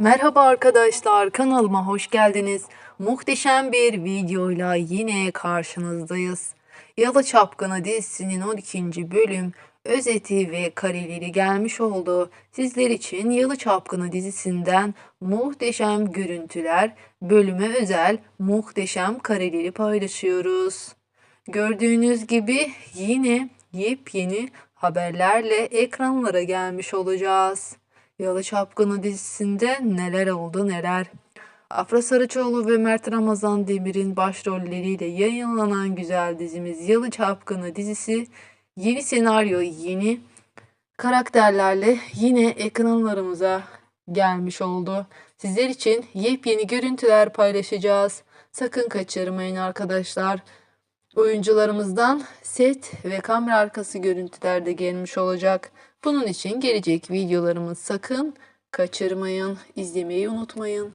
Merhaba arkadaşlar, kanalıma hoş geldiniz. Muhteşem bir videoyla yine karşınızdayız. Yalı Çapkını dizisinin 12. bölüm özeti ve kareleri gelmiş oldu. Sizler için Yalı Çapkını dizisinden muhteşem görüntüler, bölüme özel muhteşem kareleri paylaşıyoruz. Gördüğünüz gibi yine yepyeni haberlerle ekranlara gelmiş olacağız. Yalı Çapkını dizisinde neler oldu neler. Afra Sarıçoğlu ve Mert Ramazan Demir'in başrolleriyle yayınlanan güzel dizimiz Yalı Çapkını dizisi yeni senaryo, yeni karakterlerle yine ekranlarımıza gelmiş oldu. Sizler için yepyeni görüntüler paylaşacağız. Sakın kaçırmayın arkadaşlar. Oyuncularımızdan set ve kamera arkası görüntüler de gelmiş olacak. Bunun için gelecek videolarımız sakın kaçırmayın, izlemeyi unutmayın.